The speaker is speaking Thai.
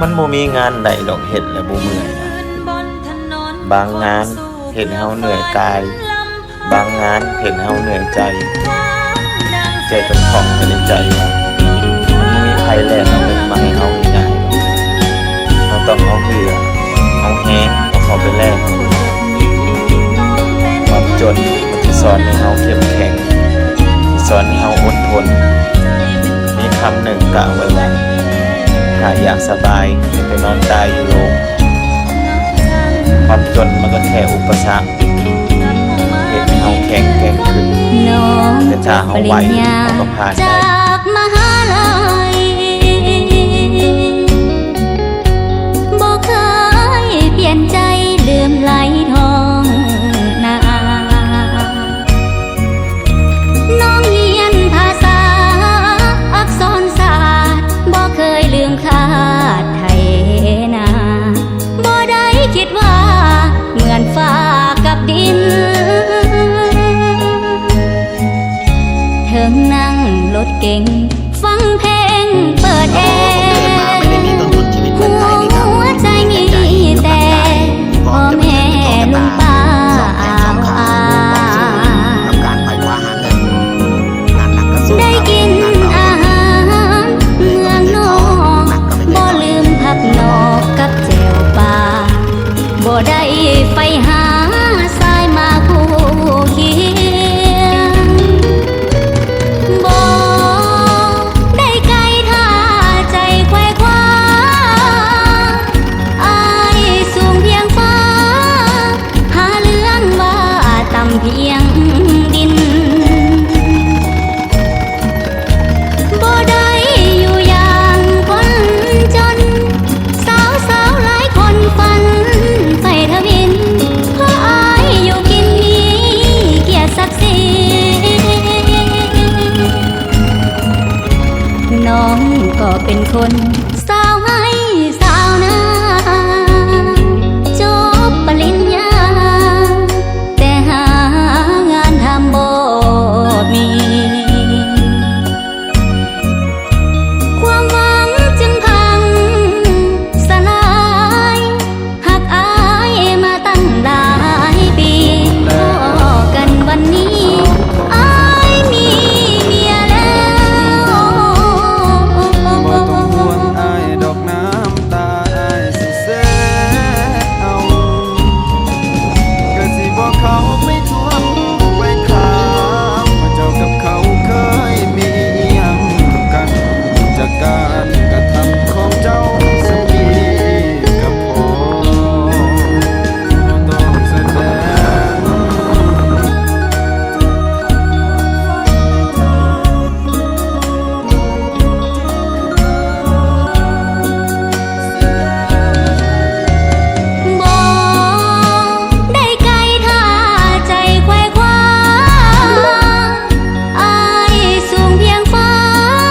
มันบ่มีงานใดดอกเฮ็ดและบ่เมื่อยนะบางงานเห็นเฮาเหนื่อยกาย บางงานเห็นเฮาเหนื่อยใจใจจนของไปในใจว่ามันบ่มีใครแลกเอาเงินมาให้เฮาง่ายๆเราต้องเอาเหือเอาแฮงเอาข้าไปแลกความจนมันจะสอนให้เฮาเข้มแข็งสอนให้เฮาอดทนมีคำหนึ่งกล่าวไว้ว่า ถ้าอยากสบายไปนอนตายอยู่โรงความจนมันก็แค่อุปสรรคเห็นห้เฮาแข็งแกร่งขึ้นแต่ถ้าเฮาไหวปริญญาเฮาก็ผ่านได้ เก่ง ฟังเพลงเปิดแอผมเกิดมาไม่ได้มีต้นทุนชีวิตเหมือนใครนี่ครับหัวใจมีแต่พ่อแม่ลุงป้าสองแขนสองขากับการไปคว้าหาเงินงานหนักก็สู้ได้กินงานเบาอาหารเมืองนอกบ่ลืมพักนอกกับแจวปลาบ่ได้ไปหา ก็เป็นคนสาวไง